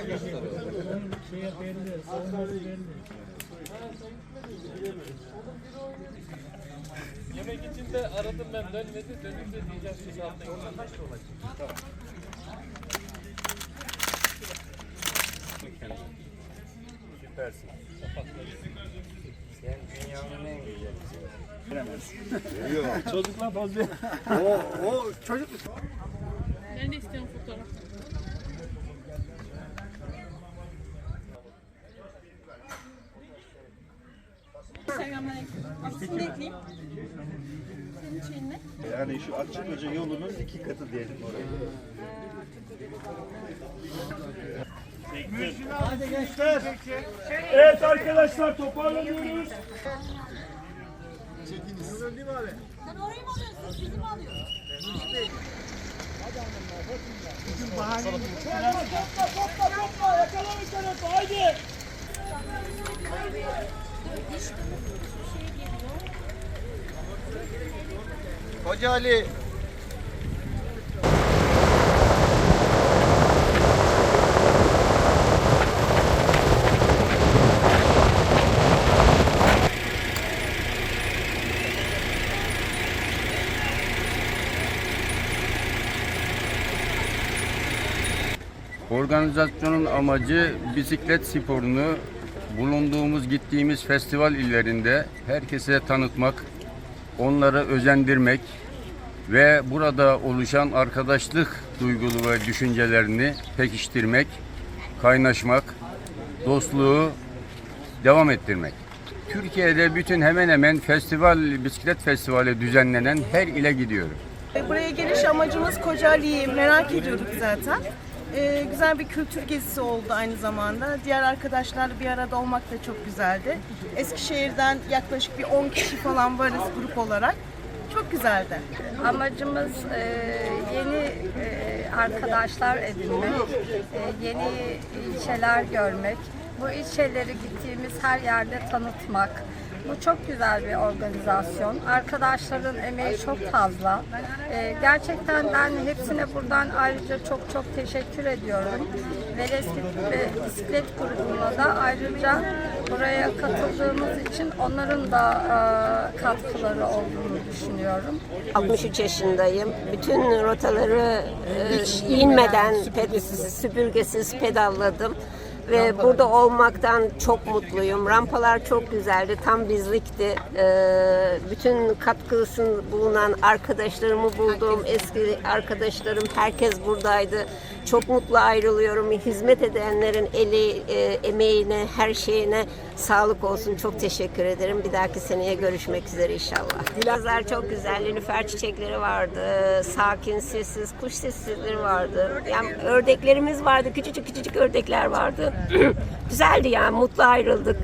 Şeye belli, savunması belli. Yemek için de aradım ben dönmedi. Dönünce diyeceğim siz altına Tamam. Süpersin. Sen dünyanın en güzelisin. Çocuklar fazla. Ben de istiyorum fotoğraf. Aslında ekleyeyim. Senin şeyin ne? Yani şu Akçakoca yolunun iki katı diyelim oraya. Hadi gençler. Evet arkadaşlar toparlanıyoruz. Sen orayı mı alıyorsun? Bizi mi alıyorsun? Topla topla topla yakalamış tarafı haydi. Hoca Ali. Organizasyonun amacı bisiklet sporunu bulunduğumuz gittiğimiz festival illerinde herkese tanıtmak, onları özendirmek ve burada oluşan arkadaşlık duygulu ve düşüncelerini pekiştirmek, kaynaşmak, dostluğu devam ettirmek. Türkiye'de bütün hemen hemen festival, bisiklet festivali düzenlenen her ile gidiyoruz. E, Buraya geliş amacımız Kocaeli'yi merak ediyorduk zaten. Ee, güzel bir kültür gezisi oldu aynı zamanda. Diğer arkadaşlarla bir arada olmak da çok güzeldi. Eskişehir'den yaklaşık bir 10 kişi falan varız grup olarak. Çok güzeldi. Amacımız e, yeni e, arkadaşlar edinmek, e, yeni ilçeler görmek, bu ilçeleri gittiğimiz her yerde tanıtmak. Bu çok güzel bir organizasyon. Arkadaşların emeği çok fazla. E, gerçekten ben hepsine buradan ayrıca çok çok teşekkür ediyorum. Ve Reskit ve bisiklet grubuna da ayrıca buraya katıldığımız için onların da e, katkıları olduğunu düşünüyorum. 63 yaşındayım. Bütün rotaları e, hiç inmeden ped- süpürgesiz pedalladım. Ve burada olmaktan çok mutluyum. Rampalar çok güzeldi. Tam bizlikti. E, bütün katkısı bulunan arkadaşlarımı buldum. Eski arkadaşlarım herkes buradaydı. Çok mutlu ayrılıyorum. Hizmet edenlerin eli, e, emeğine, her şeyine sağlık olsun. Çok teşekkür ederim. Bir dahaki seneye görüşmek üzere inşallah. Gülazlar çok güzel. Nilüfer çiçekleri vardı. Sakin, sessiz, kuş sessizleri vardı. Yani ördeklerimiz vardı. Küçücük küçücük ördekler vardı. Güzeldi yani. Mutlu ayrıldık.